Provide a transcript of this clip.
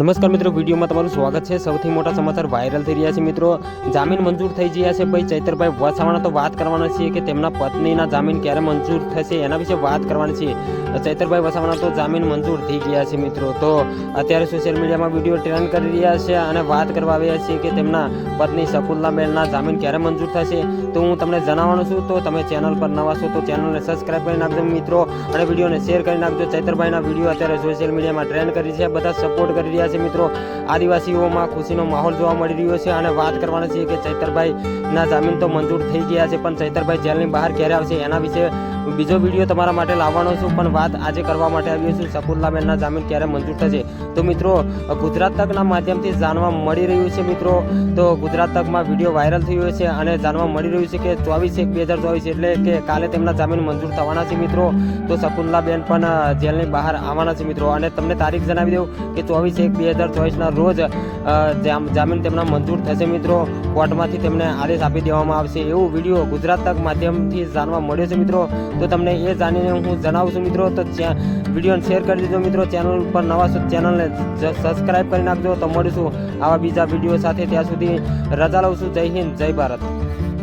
નમસ્કાર મિત્રો, વિડીયોમાં તમારું સ્વાગત છે. સૌથી મોટા સમાચાર વાયરલ થઈ રહ્યા છે મિત્રો. જામીન મંજૂર થઈ ગયા છે ભાઈ ચૈતરભાઈ વસાવાના. તો વાત કરવાના છીએ કે તેમના પત્નીના જામીન ક્યારે મંજૂર થશે એના વિશે વાત કરવાની છે. ચૈતરભાઈ વસાવાના તો જામીન મંજૂર થઈ ગયા છે મિત્રો. તો અત્યારે સોશિયલ મીડિયામાં વીડિયો ટ્રેન્ડ કરી રહ્યા છે અને વાત કરવા આવ્યા છીએ કે તેમના પત્ની શકુલ્લાબેનના જામીન ક્યારે મંજૂર થશે. તો હું તમને જણાવવાનું છું, તો તમે ચેનલ પર નવા છો તો ચેનલને સબસ્ક્રાઈબ કરી નાખજો મિત્રો. અને વિડીયોને શેર કરી નાખજો. ચૈતરભાઈના વીડિયો અત્યારે સોશિયલ મીડિયામાં ટ્રેન્ડ કરી છે. બધા સપોર્ટ કરી છે મિત્રો. આદિવાસીઓમાં ખુશીનો માહોલ જોવા મળી રહ્યો છે અને વાત કરવાની છે કે ચૈતરભાઈના જામીન તો મંજૂર થઈ ગયા છે, પણ ચૈતરભાઈ જેલની બહાર ક્યારે આવશે એના વિશે બીજો વીડિયો તમારા માટે લાવવાનો છું, પણ વાત આજે કરવા માટે આવ્યો છું. શકુલ્લાબેનના જામીન ક્યારે મંજૂર થશે? તો મિત્રો, ગુજરાત તકના માધ્યમથી જાણવા મળી રહ્યું છે મિત્રો. તો ગુજરાત તકમાં વીડિયો વાયરલ થયો છે અને જાણવા મળી રહ્યું છે કે ચોવીસ એક બે હજાર ચોવીસ એટલે કે કાલે તેમના જામીન મંજૂર થવાના છે મિત્રો. તો શકુલ્લાબેન પણ જેલની બહાર આવવાના છે મિત્રો. અને તમને તારીખ જણાવી દઉં કે ચોવીસ એક બે હજાર ચોવીસના રોજ જામીન તેમના મંજૂર થશે મિત્રો. કોર્ટમાંથી તેમને આદેશ આપી દેવામાં આવશે. એવું વીડિયો ગુજરાત તક માધ્યમથી જાણવા મળ્યો છે મિત્રો. તો તમને એ જાણીને હું જણાવું છું મિત્રો. તો વિડીયોને શેર કરી દેજો મિત્રો. ચેનલ પર નવા ચેનલને સબસ્ક્રાઈબ કરી નાખજો. તો મળીશું આવા બીજા વીડિયો સાથે. ત્યાં સુધી રજા લઉં છું. જય હિન્દ, જય ભારત.